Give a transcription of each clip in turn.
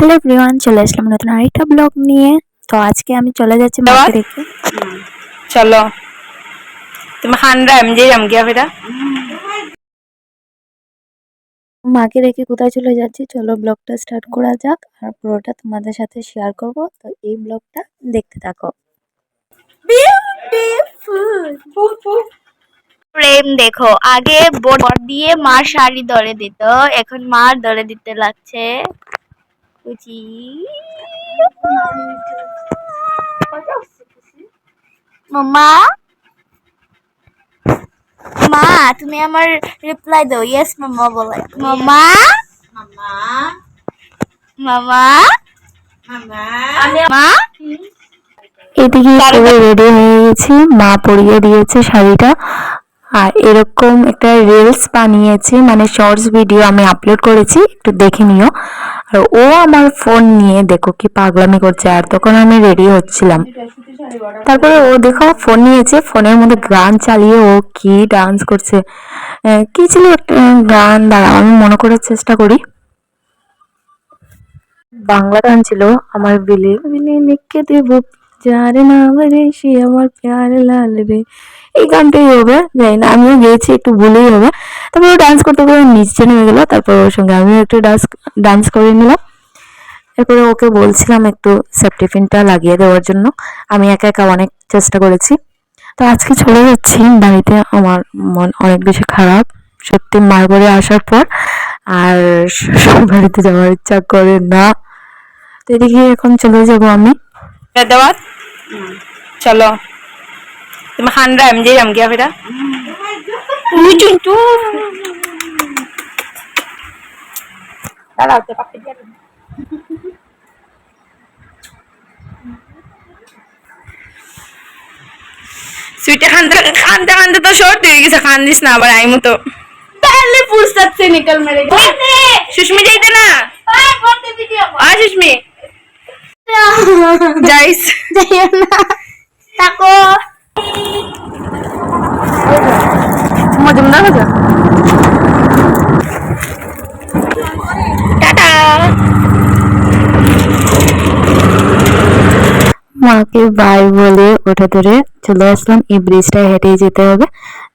Hello everyone চলে আসলাম নতুন আরেকটা ব্লগ নিয়ে। তো আজকে আমি চলে যাচ্ছি মাকে চলো। তুমি হানরা এম যে এম গিয়া বেটা মাকে রেখে কোথায় চলে যাচ্ছি চলো ব্লগটা স্টার্ট করা যাক। আর পুরোটা তোমাদের সাথে শেয়ার করব। তো এই ব্লগটা দেখতে থাকো। প্রেম দেখো আগে বর দিয়ে মা শাড়ি ধরে দিত এখন মার ধরে দিতে লাগছে। বুঝি মামা মা তুমি আমার রিপ্লাই দাও ইয়েস মামা বলে মামা মামা মা এদিকে পুরো রেডি হয়ে গেছি। মা পরিয়ে দিয়েছে শাড়িটা। আর এরকম একটা রিলস বানিয়েছি। মানে শর্টস ভিডিও আমি আপলোড করেছি। একটু দেখে নিও। আর ও আমার ফোন নিয়ে দেখো কি পাগলামি করছে। আর তখন আমি রেডি হচ্ছিলাম। তারপরে ও দেখো ফোন নিয়েছে ফোনের মধ্যে গান চালিয়ে ও কি ডান্স করছে। কি ছিল গান? দাঁড়াও, আমি মনে করার চেষ্টা করি। বাংলা গান ছিল আমার বিলে বিলে লিখে দেব। যার নাম রে, সে আমার প্যার লাল রে। এই গানটাই হবে, জানি না, আমিও গেয়েছি, একটু ভুলেই হবে। তারপর ও ডান্স করতে করে নিচে নেমে গেলো, তারপর ওর সঙ্গে আমিও একটু ডান্স ডান্স করে নিলাম। এরপরে ওকে বলছিলাম একটু সেফটিফিনটা লাগিয়ে দেওয়ার জন্য। আমি একা একা অনেক চেষ্টা করেছি। তো আজকে চলে যাচ্ছি বাড়িতে। আমার মন অনেক বেশি খারাপ, সত্যি মার করে আসার পর আর বাড়িতে যাওয়ার ইচ্ছা করে না। তো এদিকে এখন চলে যাব আমি। চলো। তুমি খান রাম যে রাম গিয়া ফেরা। Ujung tu. Kalau saya pakai dia. সুইটে খানতে খানতে খানতে তো সর্দি হয়ে গেছে খান্দিস না আবার আইমু তো তাহলে ফুরসত সে নিকল মেরে সুস্মি যাইতে না আয় সুস্মি যাইস যাইও না মজুমদার হয়েছে মাকে বাই বলে ওটা ধরে চলে আসলাম। এই ব্রিজটা হেঁটেই যেতে হবে।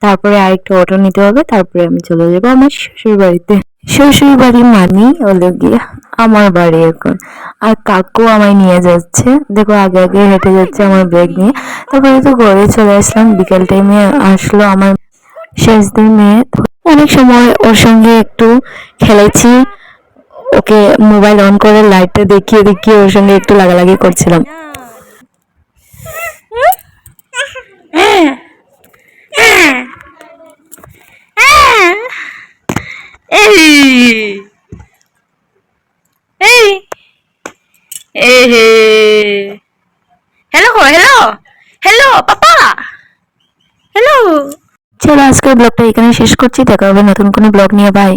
তারপরে আরেকটা অটো নিতে হবে। তারপরে আমি চলে যাব আমার শ্বশুর বাড়িতে শ্বশুর বাড়ি মানি হলো গিয়ে আমার বাড়ি এখন। আর কাকু আমায় নিয়ে যাচ্ছে। দেখো, আগে আগে হেঁটে যাচ্ছে আমার ব্যাগ নিয়ে। তারপরে তো ঘরে চলে আসলাম। বিকেল টাইমে আসলো আমার শেষ দিন অনেক সময় ওর সঙ্গে একটু খেলেছি ওকে মোবাইল অন করে লাইটটা দেখিয়ে দেখিয়ে ওর সঙ্গে একটু লাগালাগি করছিলাম হ্যালো হ্যালো হ্যালো পাপা আজকের ব্লগটা এখানে শেষ করছি। দেখা হবে নতুন কোনো ব্লগ নিয়ে। বাই